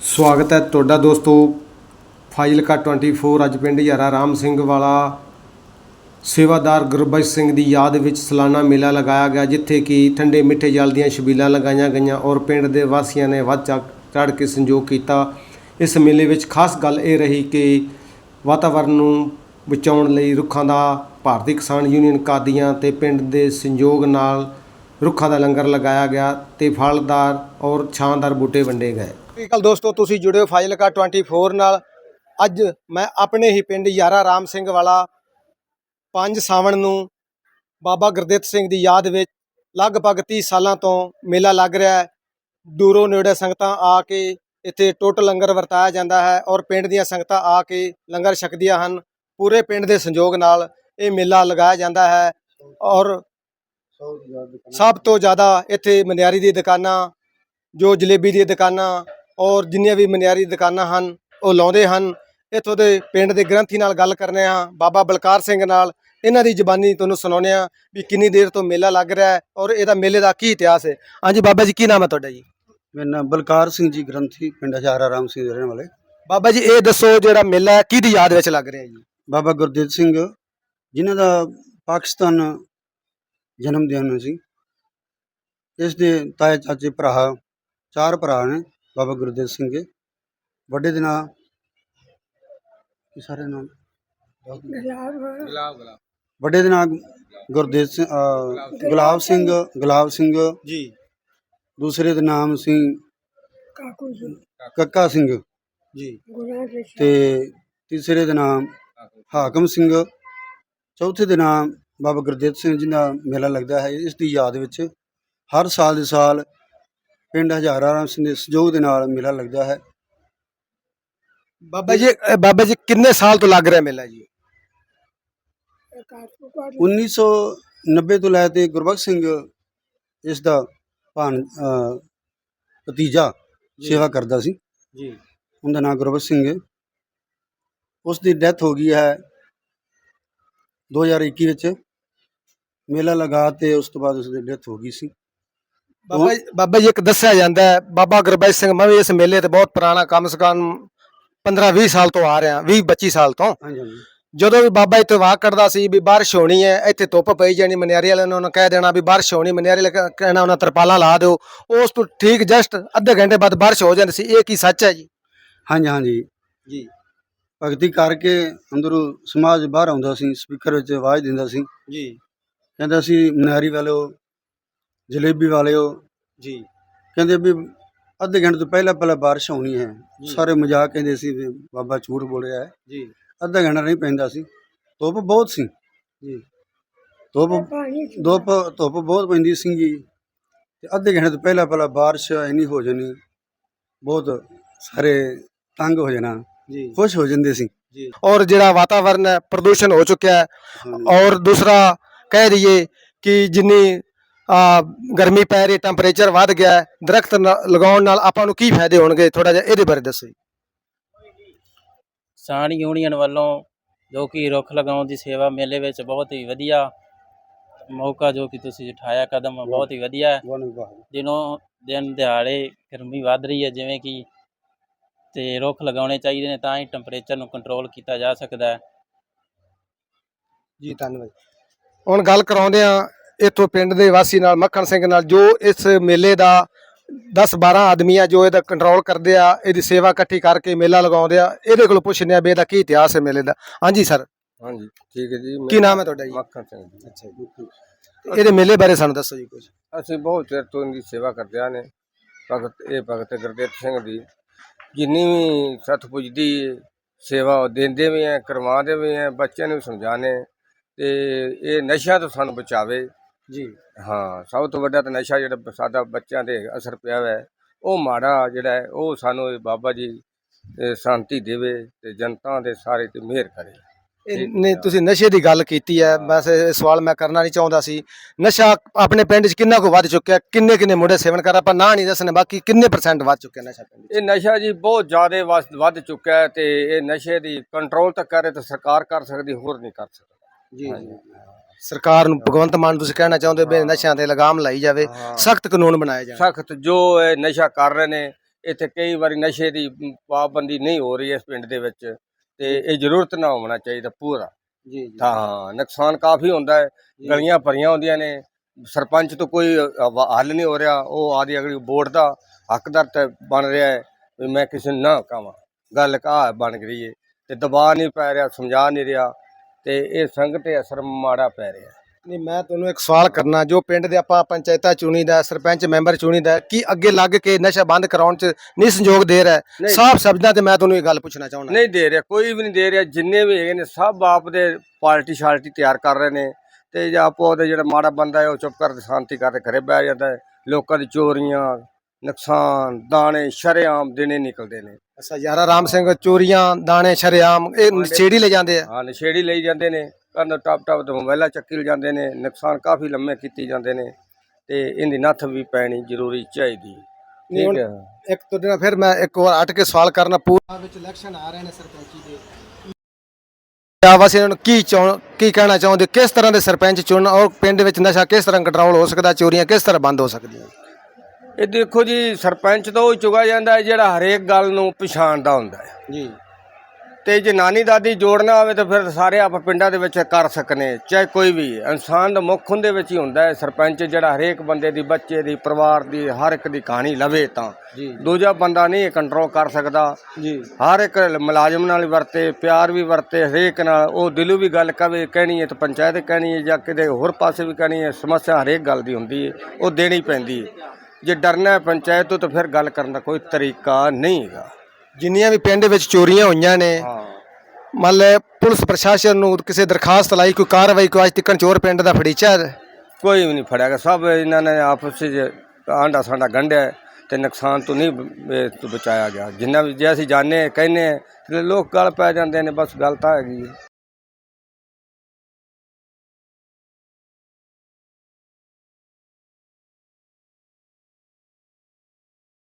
ਸਵਾਗਤ ਹੈ ਤੁਹਾਡਾ ਦੋਸਤੋ। ਫਾਜ਼ਿਲਕਾ 24 ਅੱਜ ਪਿੰਡ ਯਾਰਾ ਰਾਮ ਸਿੰਘ ਵਾਲਾ ਸੇਵਾਦਾਰ ਗੁਰਬਖਸ਼ ਸਿੰਘ ਦੀ ਯਾਦ ਵਿੱਚ ਸਾਲਾਨਾ ਮੇਲਾ ਲਗਾਇਆ ਗਿਆ, ਜਿੱਥੇ ਕਿ ਠੰਡੇ ਮਿੱਠੇ ਜਲ ਦੀਆਂ ਛਬੀਲਾਂ ਲਗਾਈਆਂ ਗਈਆਂ ਔਰ ਪਿੰਡ ਦੇ ਵਾਸੀਆਂ ਨੇ ਵੱਧ ਚੜ੍ਹ ਕੇ ਸੰਯੋਗ ਕੀਤਾ। ਇਸ ਮੇਲੇ ਵਿੱਚ ਖਾਸ ਗੱਲ ਇਹ ਰਹੀ ਕਿ ਵਾਤਾਵਰਣ ਨੂੰ ਬਚਾਉਣ ਲਈ ਰੁੱਖਾਂ ਦਾ ਭਾਰਤੀ ਕਿਸਾਨ ਯੂਨੀਅਨ ਕਾਦੀਆਂ ਤੇ ਪਿੰਡ ਦੇ ਸੰਯੋਗ ਨਾਲ ਰੁੱਖਾਂ ਦਾ ਲੰਗਰ ਲਗਾਇਆ ਗਿਆ ਤੇ ਫਲਦਾਰ ਔਰ ਛਾਂਦਾਰ ਬੂਟੇ ਵੰਡੇ ਗਏ। ਸਤਿ ਸ਼੍ਰੀ ਅਕਾਲ ਦੋਸਤੋ, ਤੁਸੀਂ ਜੁੜਿਓ ਫਾਜ਼ਿਲਕਾ 24 ਨਾਲ। ਅੱਜ ਮੈਂ ਆਪਣੇ ਹੀ ਪਿੰਡ ਯਾਰਾ ਰਾਮ ਸਿੰਘ ਵਾਲਾ 5 ਸਾਵਣ ਨੂੰ ਬਾਬਾ ਗੁਰਦਿੱਤ ਸਿੰਘ ਦੀ ਯਾਦ ਵਿੱਚ ਲਗਭਗ 30 ਸਾਲਾਂ ਤੋਂ ਮੇਲਾ ਲੱਗ ਰਿਹਾ ਹੈ। ਦੂਰੋਂ ਨੇੜੇ ਸੰਗਤਾਂ ਆ ਕੇ ਇੱਥੇ ਟੋਟ ਲੰਗਰ ਵਰਤਾਇਆ ਜਾਂਦਾ ਹੈ ਔਰ ਪਿੰਡ ਦੀਆਂ ਸੰਗਤਾਂ ਆ ਕੇ ਲੰਗਰ ਛਕਦੀਆਂ ਹਨ। ਪੂਰੇ ਪਿੰਡ ਦੇ ਸੰਯੋਗ ਨਾਲ ਇਹ ਮੇਲਾ ਲਗਾਇਆ ਜਾਂਦਾ ਹੈ ਔਰ ਸਭ ਤੋਂ ਜ਼ਿਆਦਾ ਇੱਥੇ ਮਨਿਆਰੀ ਦੀ ਦੁਕਾਨਾਂ, ਜੋ ਜਲੇਬੀ ਦੀਆਂ ਦੁਕਾਨਾਂ ਔਰ ਜਿੰਨੀਆਂ ਵੀ ਮਨਿਆਰੀ ਦੁਕਾਨਾਂ ਹਨ ਉਹ ਲਾਉਂਦੇ ਹਨ। ਇੱਥੋਂ ਦੇ ਪਿੰਡ ਦੇ ਗ੍ਰੰਥੀ ਨਾਲ ਗੱਲ ਕਰਨੇ ਆ ਬਾਬਾ ਬਲਕਾਰ ਸਿੰਘ ਨਾਲ। ਇਹਨਾਂ ਦੀ ਜ਼ਬਾਨੀ ਤੁਹਾਨੂੰ ਸੁਣਾਉਂਦੇ ਆ ਵੀ ਕਿੰਨੀ ਦੇਰ ਤੋਂ ਮੇਲਾ ਲੱਗ ਰਿਹਾ ਹੈ ਔਰ ਇਹਦਾ ਮੇਲੇ ਦਾ ਕੀ ਇਤਿਹਾਸ ਹੈ। ਹਾਂਜੀ ਬਾਬਾ ਜੀ ਕੀ ਨਾਮ ਹੈ ਤੁਹਾਡਾ ਜੀ? ਮੇਰਾ ਨਾਮ ਬਲਕਾਰ ਸਿੰਘ ਜੀ ਗ੍ਰੰਥੀ ਪਿੰਡ ਹਜ਼ਾਰਾ ਰਾਮ ਸਿੰਘ ਦੇ ਰਹਿਣ ਵਾਲੇ। ਬਾਬਾ ਜੀ ਇਹ ਦੱਸੋ ਜਿਹੜਾ ਮੇਲਾ ਹੈ ਕਿਹਦੀ ਯਾਦ ਵਿੱਚ ਲੱਗ ਰਿਹਾ ਜੀ? ਬਾਬਾ ਗੁਰਦੇਵ ਸਿੰਘ ਜਿਨ੍ਹਾਂ ਦਾ ਪਾਕਿਸਤਾਨ ਜਨਮ ਦਿਨ ਸੀ। ਇਸ ਦੇ ਤਾਏ ਚਾਚੇ ਭਰਾ ਚਾਰ ਭਰਾ ਨੇ। ਬਾਬਾ ਗੁਰਦੇਵ ਸਿੰਘ ਦੇ ਵੱਡੇ ਦੇ ਨਾਂ। ਕੀ ਸਾਰੇ ਨਾਮ ਵੱਡੇ ਦੇ ਨਾਂ ਗੁਰਦੇਵ ਸਿੰਘ ਅਹ, ਗੁਲਾਬ ਸਿੰਘ ਗੁਲਾਬ ਸਿੰਘ। ਜੀ। ਦੂਸਰੇ ਦਾ ਨਾਮ ਸੀ ਕੱਕਾ ਸਿੰਘ। ਜੀ। ਤੇ ਤੀਸਰੇ ਦਾ ਨਾਮ ਹਾਕਮ ਸਿੰਘ। ਚੌਥੇ ਦਾ ਨਾਮ ਬਾਬਾ ਗੁਰਦੇਵ ਸਿੰਘ ਜੀ ਦਾ ਮੇਲਾ ਲੱਗਦਾ ਹੈ। ਇਸ ਦੀ ਯਾਦ ਵਿੱਚ ਹਰ ਸਾਲ ਦੇ ਸਾਲ ਪਿੰਡ ਹਜ਼ਾਰਾ ਰਾਮ ਸਿੰਘ ਦੇ ਸਹਿਯੋਗ ਦੇ ਨਾਲ ਮੇਲਾ ਲੱਗਦਾ ਹੈ। ਬਾਬਾ ਜੀ ਬਾਬਾ ਜੀ ਕਿੰਨੇ ਸਾਲ ਤੋਂ ਲੱਗ ਰਿਹਾ ਮੇਲਾ ਜੀ? 1990 ਤੋਂ ਲੈ ਤੇ ਗੁਰਬਖਸ਼ ਸਿੰਘ ਇਸ ਦਾ ਭਾਣ ਅਹ, ਭਤੀਜਾ ਸੇਵਾ ਕਰਦਾ ਸੀ। ਜੀ। ਉਹਦਾ ਨਾਮ ਗੁਰਬਖਸ਼ ਸਿੰਘ ਹੈ। ਉਸ ਦੀ ਡੈਥ ਹੋ ਗਈ ਹੈ 2021 ਵਿੱਚ। ਮੇਲਾ ਲਗਾ ਤੇ ਉਸ ਤੋਂ ਬਾਅਦ ਉਸ ਦੀ ਡੈਥ ਹੋ ਗਈ ਸੀ। ਬਾਬਾ ਬਾਬਾ ਜੀ ਇੱਕ ਦੱਸਿਆ ਜਾਂਦਾ ਹੈ ਬਾਬਾ ਗੁਰਬਖਸ਼ ਸਿੰਘ ਮੈਂ ਵੀ ਇਸ ਮੇਲੇ ਤੇ ਬਹੁਤ ਪੁਰਾਣਾ ਕਮ ਸੇ ਕਮ 15 20 ਸਾਲ ਤੋਂ ਆ ਰਿਹਾ 20 25 ਸਾਲ ਤੋਂ। ਹਾਂਜੀ ਹਾਂਜੀ। ਜਦੋਂ ਵੀ ਬਾਬਾ ਇੱਥੇ ਵਾਕ ਕਰਦਾ ਸੀ ਵੀ ਬਾਰਿਸ਼ ਹੋਣੀ ਹੈ ਇੱਥੇ ਧੁੱਪ ਪਈ ਜਾਣੀ ਮਨਿਆਰੀ ਵਾਲਿਆਂ ਨੇ ਉਹਨਾਂ ਕਹਿ ਦੇਣਾ ਵੀ ਬਾਰਿਸ਼ ਹੋਣੀ ਮਨਿਆਰੀ ਵਾਲੇ ਕਹਿਣਾ ਉਹਨਾਂ ਤਰਪਾਲਾਂ ਲਾ ਦਿਓ। ਉਸ ਤੋਂ ਠੀਕ ਜਸਟ ਅੱਧੇ ਘੰਟੇ ਬਾਅਦ ਬਾਰਿਸ਼ ਹੋ ਜਾਂਦੀ ਸੀ ਇਹ ਕੀ ਸੱਚ ਹੈ ਜੀ? ਹਾਂਜੀ ਹਾਂਜੀ। ਜੀ। ਭਗਤੀ ਕਰਕੇ ਅੰਦਰੋਂ ਸਮਾਜ ਬਾਹਰ ਆਉਂਦਾ ਸੀ ਸਪੀਕਰ ਵਿੱਚ ਆਵਾਜ਼ ਦਿੰਦਾ ਸੀ। ਜੀ। ਕਹਿੰਦਾ ਸੀ ਮਨਾਰੀ ਵਾਲਿਓ ਜਲੇਬੀ ਵਾਲਿਓ ਜੀ। ਕਹਿੰਦੇ ਵੀ ਅੱਧੇ ਘੰਟੇ ਤੋਂ ਪਹਿਲਾਂ ਪਹਿਲਾਂ ਬਾਰਿਸ਼ ਹੋਣੀ ਹੈ। ਜੀ। ਸਾਰੇ ਮਜ਼ਾਕ ਕਹਿੰਦੇ ਸੀ ਵੀ ਬਾਬਾ ਝੂਠ ਬੋਲ ਰਿਹਾ ਹੈ। ਜੀ। ਅੱਧਾ ਘੰਟਾ ਨਹੀਂ ਪੈਂਦਾ ਸੀ। ਧੁੱਪ ਬਹੁਤ ਸੀ। ਜੀ। ਧੁੱਪ ਧੁੱਪ ਧੁੱਪ ਬਹੁਤ ਪੈਂਦੀ ਸੀਗੀ ਤੇ ਅੱਧੇ ਘੰਟੇ ਤੋਂ ਪਹਿਲਾਂ ਪਹਿਲਾਂ ਬਾਰਿਸ਼ ਇੰਨੀ ਹੋ ਜਾਣੀ ਬਹੁਤ ਸਾਰੇ ਤੰਗ ਹੋ ਜਾਣਾ ਜੀ। ਖੁਸ਼ ਹੋ ਜਾਂਦੇ ਸੀ। ਜੀ। ਔਰ ਜਿਹੜਾ ਵਾਤਾਵਰਨ ਹੈ ਪ੍ਰਦੂਸ਼ਣ ਹੋ ਚੁੱਕਿਆ ਹੈ। ਔਰ ਦੂਸਰਾ ਕਹਿ ਦਈਏ ਕਿ ਜਿੰਨੀ ਗਰਮੀ ਪੈ ਰਹੀ ਟੈਂਪਰੇਚਰ ਵੱਧ ਗਿਆ ਹੈ ਦਰਖਤ ਲਗਾਉਣ ਨਾਲ ਆਪਾਂ ਨੂੰ ਕੀ ਫਾਇਦੇ ਹੋਣਗੇ? ਥੋੜਾ ਜਿਹਾ ਇਹਦੇ ਬਾਰੇ ਦੱਸੋ ਜੀ। ਕਿਸਾਨ ਯੂਨੀਅਨ ਵੱਲੋਂ ਜੋ ਕਿ ਰੁੱਖ ਲਗਾਉਣ ਦੀ ਸੇਵਾ ਮੇਲੇ ਵਿੱਚ ਬਹੁਤ ਹੀ ਵਧੀਆ ਮੌਕਾ ਜੋ ਕਿ ਤੁਸੀਂ ਉਠਾਇਆ ਕਦਮ ਬਹੁਤ ਹੀ ਵਧੀਆ ਹੈ। ਦਿਨੋਂ ਦਿਨ ਦਿਹਾੜੇ ਗਰਮੀ ਵੱਧ ਰਹੀ ਹੈ ਜਿਵੇਂ ਕਿ ਤੇ ਰੁੱਖ ਲਗਾਉਣੇ ਚਾਹੀਦੇ ਨੇ ਤਾਂ ਹੀ ਟੈਂਪਰੇਚਰ ਨੂੰ ਕੰਟਰੋਲ ਕੀਤਾ ਜਾ ਸਕਦਾ ਹੈ। ਜੀ ਧੰਨਵਾਦ। ਹੁਣ ਗੱਲ ਕਰਾਉਂਦੇ ਆ ਇੱਥੋਂ ਪਿੰਡ ਦੇ ਵਾਸੀ ਨਾਲ ਮੱਖਣ ਸਿੰਘ ਨਾਲ ਜੋ ਇਸ ਮੇਲੇ ਦਾ 10 12 ਆਦਮੀ ਆ ਜੋ ਇਹਦਾ ਕੰਟਰੋਲ ਕਰਦੇ ਆ ਇਹਦੀ ਸੇਵਾ ਇਕੱਠੀ ਕਰਕੇ ਮੇਲਾ ਲਗਾਉਂਦੇ ਆ ਇਹਦੇ ਕੋਲ ਪੁੱਛਦੇ ਆ ਵੀ ਇਹਦਾ ਕੀ ਇਤਿਹਾਸ ਹੈ ਮੇਲੇ ਦਾ। ਹਾਂਜੀ ਸਰ ਹਾਂਜੀ ਠੀਕ ਹੈ ਜੀ। ਕੀ ਨਾਮ ਹੈ ਤੁਹਾਡਾ ਜੀ? ਮੱਖਣ ਸਿੰਘ ਜੀ। ਅੱਛਾ ਜੀ। ਇਹਦੇ ਮੇਲੇ ਬਾਰੇ ਸਾਨੂੰ ਦੱਸੋ ਜੀ ਕੁਝ ਅਸੀਂ ਬਹੁਤ ਚਿਰ ਤੋਂ ਇਹਦੀ ਸੇਵਾ ਕਰਦੇ ਆ ਨੇ। ਭਗਤ ਇਹ ਭਗਤ ਗੁਰਦੇਵ ਸਿੰਘ ਦੀ ਜਿੰਨੀ ਵੀ ਸੱਤ ਪੁੱਜਦੀ ਸੇਵਾ ਦਿੰਦੇ ਵੀ ਆ ਕਰਵਾਉਂਦੇ ਵੀ ਆ ਬੱਚਿਆਂ ਨੂੰ ਸਮਝਾਣੇ ਤੇ ਇਹ ਨਸ਼ਿਆਂ ਤੋਂ ਸਾਨੂੰ ਬਚਾਵੇ। ਜੀ। ਹਾਂ ਸਭ ਤੋਂ ਵੱਡਾ ਤਾਂ ਨਸ਼ਾ ਜਿਹੜਾ ਸਾਡਾ ਬੱਚਿਆਂ ਤੇ ਅਸਰ ਪਿਆ ਹੋਇਆ ਹੈ। ਉਹ ਮਾੜਾ ਜਿਹੜਾ ਹੈ ਉਹ ਸਾਨੂੰ ਇਹ ਬਾਬਾ ਜੀ ਸ਼ਾਂਤੀ ਦੇਵੇ ਤੇ ਜਨਤਾ ਦੇ ਸਾਰੇ ਤੇ ਮਿਹਰ ਕਰੇ। ਨੇ ਤੁਸੀਂ ਨਸ਼ੇ ਦੀ ਗੱਲ ਕੀਤੀ ਹੈ। ਬਸ ਇਹ ਸਵਾਲ ਮੈਂ ਕਰਨਾ ਨਹੀਂ ਚਾਹੁੰਦਾ ਸੀ। ਨਸ਼ਾ ਆਪਣੇ ਪਿੰਡ 'ਚ ਕਿੰਨਾ ਕੁ ਵੱਧ ਚੁੱਕਿਆ ਕਿੰਨੇ ਕਿੰਨੇ ਮੁੰਡੇ ਸੇਵਨ ਕਰ ਆਪਾਂ ਨਾ ਨਹੀਂ ਦੱਸਣੇ ਬਾਕੀ ਕਿੰਨੇ ਪਰਸੈਂਟ ਵੱਧ ਚੁੱਕਿਆ ਨਸ਼ਾ ਪਿੰਡ ਇਹ ਨਸ਼ਾ ਜੀ ਬਹੁਤ ਜ਼ਿਆਦਾ ਵੱਧ ਚੁੱਕਾ ਹੈ ਤੇ ਇਹ ਨਸ਼ੇ ਦੀ ਕੰਟਰੋਲ ਤਾਂ ਕਰੇ ਤਾਂ ਸਰਕਾਰ ਕਰ ਸਕਦੀ ਹੋਰ ਨਹੀਂ ਕਰ ਸਕਦੀ। ਜੀ। ਸਰਕਾਰ ਨੂੰ ਭਗਵੰਤ ਮਾਨ ਤੁਸੀਂ ਕਹਿਣਾ ਚਾਹੁੰਦੇ ਵੀ ਨਸ਼ਿਆਂ ਤੇ ਲਗਾਮ ਲਾਈ ਜਾਵੇ ਹਾਂ। ਸਖਤ ਕਾਨੂੰਨ ਬਣਾਏ ਜਾਣ। ਸਖਤ ਜੋ ਇਹ ਨਸ਼ਾ ਕਰ ਰਹੇ ਨੇ ਇੱਥੇ ਕਈ ਵਾਰੀ ਨਸ਼ੇ ਦੀ ਪਾਬੰਦੀ ਨਹੀਂ ਹੋ ਰਹੀ ਇਸ ਪਿੰਡ ਦੇ ਵਿੱਚ ਤੇ ਇਹ ਜ਼ਰੂਰਤ ਨਾ ਹੋਣਾ ਚਾਹੀਦਾ ਪੂਰਾ। ਜੀ ਜੀ। ਹਾਂ ਨੁਕਸਾਨ ਕਾਫੀ ਹੁੰਦਾ ਹੈ ਗਲੀਆਂ ਭਰੀਆਂ ਹੁੰਦੀਆਂ ਨੇ ਸਰਪੰਚ ਤੋਂ ਕੋਈ ਹੱਲ ਨਹੀਂ ਹੋ ਰਿਹਾ ਉਹ ਆਦੀ ਅਗਲੀ ਵੋਟ ਦਾ ਹੱਕਦਾਰ ਤੇ ਬਣ ਰਿਹਾ ਹੈ ਵੀ ਮੈਂ ਕਿਸੇ ਨੂੰ ਨਾ ਕਹਾਂ। ਗੱਲ ਕਾ ਬਣ ਗਈ ਹੈ ਤੇ ਦਬਾਅ ਨਹੀਂ ਪੈ ਰਿਹਾ ਸਮਝਾ ਨਹੀਂ ਰਿਹਾ। ਤੇ ਇਹ ਸੰਗਤ ਤੇ ਅਸਰ ਮਾੜਾ ਪੈ ਰਿਹਾ। ਨਹੀਂ ਮੈਂ ਤੁਹਾਨੂੰ ਇੱਕ ਸਵਾਲ ਕਰਨਾ ਜੋ ਪਿੰਡ ਦੇ ਆਪਾਂ ਪੰਚਾਇਤਾਂ ਚੁਣੀਦਾ ਸਰਪੰਚ ਮੈਂਬਰ ਚੁਣੀਦਾ ਕੀ ਅੱਗੇ ਲੱਗ ਕੇ ਨਸ਼ਾ ਬੰਦ ਕਰਾਉਣ ਚ ਨਹੀਂ ਸੰਯੋਗ ਦੇ ਰਿਹਾ। ਸਾਫ਼ ਸ਼ਬਦਾਂ ਤੇ ਮੈਂ ਤੁਹਾਨੂੰ ਇਹ ਗੱਲ ਪੁੱਛਣਾ ਚਾਹੁੰਦਾ। ਨਹੀਂ ਦੇ ਰਿਹਾ ਕੋਈ ਵੀ ਨਹੀਂ ਦੇ ਰਿਹਾ ਜਿੰਨੇ ਵੀ ਹੈਗੇ ਨੇ ਸਭ ਆਪ ਦੇ ਪਾਰਟੀ ਸ਼ਾਲਟੀ ਤਿਆਰ ਕਰ ਰਹੇ ਨੇ। ਤੇ ਜੇ ਆਪੋ ਉਹਦੇ ਜਿਹੜਾ ਮਾੜਾ ਬੰਦਾ ਹੈ ਉਹ ਚੁੱਪ ਕਰਕੇ ਸ਼ਾਂਤੀ ਕਰਕੇ ਘਰੇ ਬਹਿ ਜਾਂਦਾ ਹੈ। ਲੋਕਾਂ ਦੀ ਚੋਰੀਆਂ ਨੁਕਸਾਨ ਦਾਣੇ ਸ਼ਰੇਆਮ ਦਿਨੇ ਨਿਕਲਦੇ ਨੇ। ਅੱਛਾ ਯਾਰਾ ਰਾਮ ਸਿੰਘ ਚੋਰੀਆਂ ਦਾਣੇ ਸ਼ਰੇਆਮ ਇਹ ਨਸ਼ੇੜੀ ਲੈ ਜਾਂਦੇ ਆ? ਹਾਂ ਨਸ਼ੇੜੀ ਲਈ ਜਾਂਦੇ ਨੇ। ਕੰਨ ਟਾਪ ਟਾਪ ਤੇ ਮੋਬਾਈਲਾਂ ਚੱਕੀ ਲੈ ਜਾਂਦੇ ਨੇ। ਨੁਕਸਾਨ ਕਾਫੀ ਲੰਮੇ ਕੀਤੇ ਜਾਂਦੇ ਨੇ ਤੇ ਇਹਦੀ ਨੱਥ ਵੀ ਪੈਣੀ ਜ਼ਰੂਰੀ ਚਾਹੀਦੀ। ਠੀਕ ਹੈ। ਇੱਕ ਤੁਹਾਡੇ ਨਾਲ ਫਿਰ ਮੈਂ ਇੱਕ ਵਾਰ ਅਟ ਕੇ ਸਵਾਲ ਕਰਨਾ ਪੂਰਾ ਵਿੱਚ ਇਲੈਕਸ਼ਨ ਆ ਰਹੇ ਨੇ ਸਰਪੰਚੀ ਦੇ। ਆਵਾਸ ਇਹਨਾਂ ਨੂੰ ਕੀ ਚਾਹ ਕੀ ਕਹਿਣਾ ਚਾਹੁੰਦੇ? ਕਿਸ ਤਰ੍ਹਾਂ ਦੇ ਸਰਪੰਚ ਚੁਣਨ ਔਰ ਪਿੰਡ ਵਿੱਚ ਨਸ਼ਾ ਕਿਸ ਤਰ੍ਹਾਂ ਕੰਟਰੋਲ ਹੋ ਸਕਦਾ ਚੋਰੀਆਂ ਕਿਸ ਤਰ੍ਹਾਂ ਬੰਦ ਹੋ ਸਕਦੀਆਂ? ਇਹ ਦੇਖੋ ਜੀ ਸਰਪੰਚ ਤਾਂ ਉਹ ਚੁਗਾ ਜਾਂਦਾ ਹੈ ਜਿਹੜਾ ਹਰੇਕ ਗੱਲ ਨੂੰ ਪਛਾਣਦਾ ਹੁੰਦਾ ਹੈ। ਜੀ। ਤੇ ਜੇ ਨਾਨੀ ਦਾਦੀ ਜੋੜਨਾ ਹੋਵੇ ਤਾਂ ਫਿਰ ਸਾਰੇ ਆਪਾਂ ਪਿੰਡਾਂ ਦੇ ਵਿੱਚ ਕਰ ਸਕਨੇ ਚਾਹੇ ਕੋਈ ਵੀ ਇਨਸਾਨ ਦਾ ਮੁੱਖ ਹੁੰਦੇ ਵਿੱਚ ਹੀ ਹੁੰਦਾ ਹੈ। ਸਰਪੰਚ ਜਿਹੜਾ ਹਰੇਕ ਬੰਦੇ ਦੀ ਬੱਚੇ ਦੀ ਪਰਿਵਾਰ ਦੀ ਹਰ ਇੱਕ ਦੀ ਕਹਾਣੀ ਲਵੇ ਤਾਂ। ਦੂਜਾ ਬੰਦਾ ਨਹੀਂ ਕੰਟਰੋਲ ਕਰ ਸਕਦਾ। ਜੀ। ਹਰ ਇੱਕ ਮੁਲਾਜ਼ਮ ਨਾਲ ਵਰਤੇ ਪਿਆਰ ਵੀ ਵਰਤੇ ਹਰੇਕ ਨਾਲ ਉਹ ਦਿਲੋਂ ਵੀ ਗੱਲ ਕਵੇ ਕਹਿਣੀ ਹੈ ਤਾਂ ਪੰਚਾਇਤ ਕਹਿਣੀ ਹੈ ਜਾਂ ਕਿਤੇ ਹੋਰ ਪਾਸੇ ਵੀ ਕਹਿਣੀ ਹੈ ਸਮੱਸਿਆ ਹਰੇਕ ਗੱਲ ਦੀ ਹੁੰਦੀ ਹੈ। ਉਹ ਦੇਣੀ ਪੈਂਦੀ ਹੈ। ਜੇ ਡਰਨਾ ਹੈ ਪੰਚਾਇਤ ਤੋਂ ਤਾਂ ਫਿਰ ਗੱਲ ਕਰਨ ਦਾ ਕੋਈ ਤਰੀਕਾ ਨਹੀਂ ਹੈਗਾ। ਜਿੰਨੀਆਂ ਵੀ ਪਿੰਡ ਵਿੱਚ ਚੋਰੀਆਂ ਹੋਈਆਂ ਨੇ ਮੰਨ ਲੈ ਪੁਲਿਸ ਪ੍ਰਸ਼ਾਸਨ ਨੂੰ ਕਿਸੇ ਦਰਖਾਸਤ ਲਾਈ ਕੋਈ ਕਾਰਵਾਈ ਕੋਈ ਅੱਜ ਤੱਕ ਚੋਰ ਪਿੰਡ ਦਾ ਫੜੀਚਾ? ਕੋਈ ਵੀ ਨਹੀਂ ਫੜਿਆ ਗਿਆ ਸਭ ਇਹਨਾਂ ਨੇ ਆਪਸ ਵਿੱਚ ਆਂਡਾ ਸਾਂਡਾ ਗੰਢਿਆ ਤੇ ਨੁਕਸਾਨ ਤੋਂ ਨਹੀਂ ਬਚਾਇਆ ਗਿਆ। ਜਿੰਨਾ ਵੀ ਜੇ ਅਸੀਂ ਜਾਣੇ ਕਹਿੰਨੇ ਲੋਕ ਗੱਲ ਪੈ ਜਾਂਦੇ ਨੇ ਬਸ ਗੱਲ ਤਾਂ ਹੈਗੀ ਹੈ।